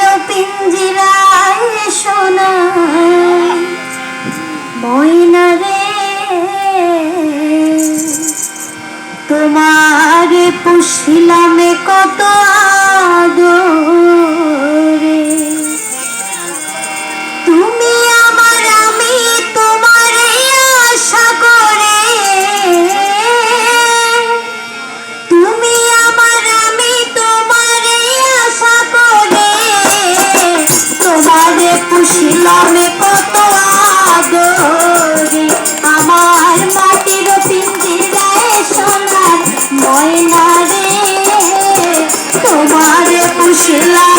মাটির পিঞ্জিরায় সোনা। ময়না রে তোমার পুষিলামে কত পুষিলাম কত আদরে আমার মাটির পিঞ্জিরায় সোনার ময়না রে। তোমারে পুষিলাম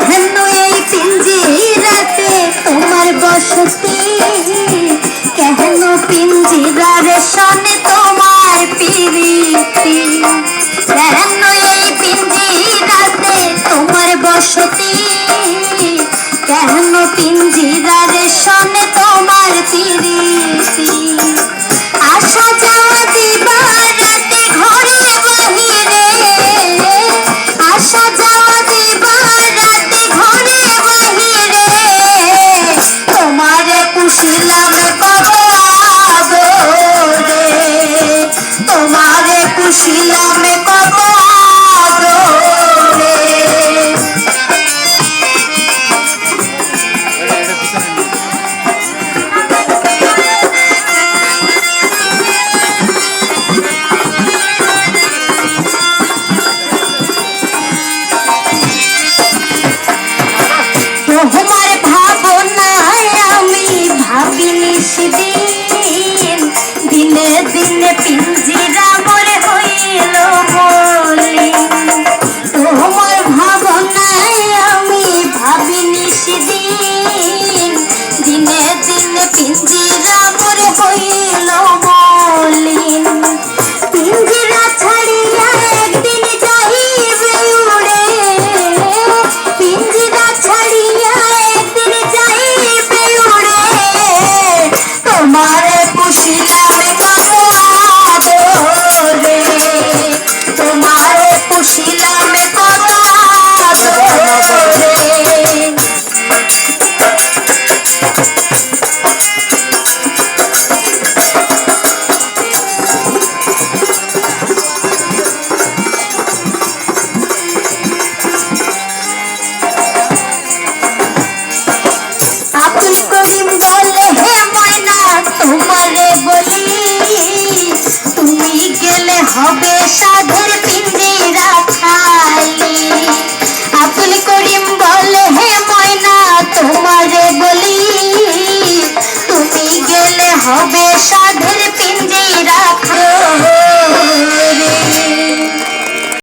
কেন এই পিঞ্জিরাতে তোমার বসতি। কেন পিঞ্জিরার সন chín chỉ là một đêm thôi তোমারে বলি, তুমি গেলে হবে সাধের পিন্দি রাখালি আব্দুল করিম বলে হে ময়না, তোমারে বলি, তুমি গেলে হবে সাধের